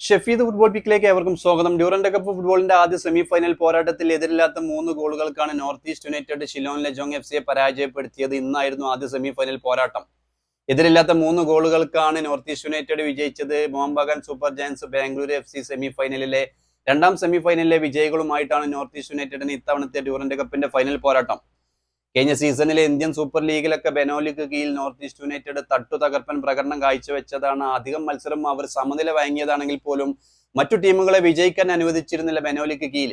Shefeed football പിക്കിലേക്ക് ഏവർക്കും സ്വാഗതം. Durand cup ഫുട്ബോളിന്റെ ആദ്യ സെമി ഫൈനൽ പോരാട്ടത്തിൽ എതിരില്ലാത്ത മൂന്ന് ഗോളുകൾക്കാണ് North East United Shillong Lajong F സിയെ പരാജയപ്പെടുത്തിയത്. ഇന്നായിരുന്നു ആദ്യ സെമി ഫൈനൽ പോരാട്ടം. എതിരില്ലാത്ത മൂന്ന് ഗോളുകൾക്കാണ് നോർത്ത് ഈസ്റ്റ് യുണൈറ്റഡ് വിജയിച്ചത്. Mohun Bagan super giants Bangalore F C semi ഫൈനലിലെ രണ്ടാം സെമി ഫൈനലിലെ വിജയികളുമായിട്ടാണ് നോർത്ത് ഈസ്റ്റ് യുണൈറ്റഡിന് ഇത്തവണത്തെ ഡ്യൂറന്റ് കപ്പിന്റെ ഫൈനൽ പോരാട്ടം. കഴിഞ്ഞ സീസണിലെ ഇന്ത്യൻ സൂപ്പർ ലീഗിലൊക്കെ ബെനോലിക്ക് കീഴിൽ നോർത്ത് ഈസ്റ്റ് യുണൈറ്റഡ് തട്ടു തകർപ്പൻ പ്രകടനം കാഴ്ചവെച്ചതാണ്. അധികം മത്സരം അവർ സമനില വഴങ്ങിയതാണെങ്കിൽ പോലും മറ്റു ടീമുകളെ വിജയിക്കാൻ അനുവദിച്ചിരുന്നില്ല ബെനോലിക്ക് കീഴിൽ.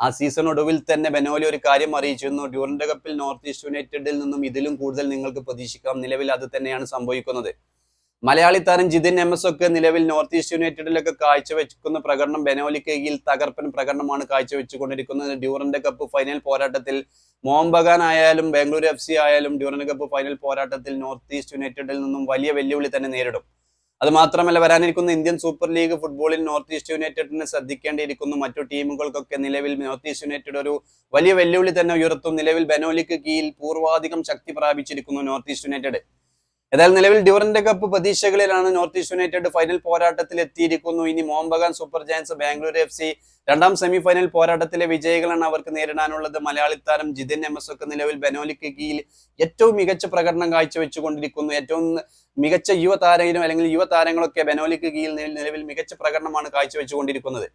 ആ സീസൺ ഒടുവിൽ തന്നെ ബെനോലി ഒരു കാര്യം അറിയിച്ചിരുന്നു. ഡ്യൂറന്റ് കപ്പിൽ നോർത്ത് ഈസ്റ്റ് യുണൈറ്റഡിൽ നിന്നും ഇതിലും കൂടുതൽ നിങ്ങൾക്ക് പ്രതീക്ഷിക്കാം. നിലവിൽ അത് തന്നെയാണ് സംഭവിക്കുന്നത്. മലയാളി താരം ജിതിൻ എം എസ് ഒക്കെ നിലവിൽ നോർത്ത് ഈസ്റ്റ് യുണൈറ്റഡിലൊക്കെ കാഴ്ചവെക്കുന്ന പ്രകടനം ബെനോലിക്ക് തകർപ്പൻ പ്രകടനമാണ് കാഴ്ചവെച്ചുകൊണ്ടിരിക്കുന്നത്. ഡ്യൂറന്റ് കപ്പ് ഫൈനൽ പോരാട്ടത്തിൽ മോഹൻബഗാൻ ആയാലും ബാംഗ്ലൂർ എഫ് സി ആയാലും ഡ്യൂറന്റ് കപ്പ് ഫൈനൽ പോരാട്ടത്തിൽ നോർത്ത് ഈസ്റ്റ് യുണൈറ്റഡിൽ നിന്നും വലിയ വെല്ലുവിളി തന്നെ നേരിടും. അത് മാത്രമല്ല വരാനിരിക്കുന്ന ഇന്ത്യൻ സൂപ്പർ ലീഗ് ഫുട്ബോളിൽ നോർത്ത് ഈസ്റ്റ് യുണൈറ്റഡിനെ ശ്രദ്ധിക്കേണ്ടിയിരിക്കുന്നു. മറ്റു ടീമുകൾക്കൊക്കെ നിലവിൽ നോർത്ത് ഈസ്റ്റ് യുണൈറ്റഡ് ഒരു വലിയ വെല്ലുവിളി തന്നെ ഉയർത്തും. നിലവിൽ ബെനോലിക്ക് കീഴിൽ പൂർവാധികം ശക്തി പ്രാപിച്ചിരിക്കുന്നു നോർത്ത് ഈസ്റ്റ് യുണൈറ്റഡ്. ഏതായാലും നിലവിൽ ഡ്യൂറന്റ് കപ്പ് പ്രതീക്ഷകളിലാണ് നോർത്ത് ഈസ്റ്റ് യുണൈറ്റഡ് ഫൈനൽ പോരാട്ടത്തിൽ എത്തിയിരിക്കുന്നു. ഇനി Mohun Bagan Super Giants Bangalore F C. രണ്ടാം സെമി ഫൈനൽ പോരാട്ടത്തിലെ വിജയികളാണ് അവർക്ക് നേരിടാനുള്ളത്. മലയാളി താരം ജിതിൻ എം എസ് ഒക്കെ നിലവിൽ ബെനോലിക്ക് കീഴിൽ ഏറ്റവും മികച്ച പ്രകടനം കാഴ്ചവെച്ചുകൊണ്ടിരിക്കുന്നു. ഏറ്റവും മികച്ച യുവതാരങ്ങളും അല്ലെങ്കിൽ യുവതാരങ്ങളൊക്കെ ബെനോലിക്ക് കീഴിൽ നിലവിൽ മികച്ച പ്രകടനമാണ് കാഴ്ചവെച്ചുകൊണ്ടിരിക്കുന്നത്.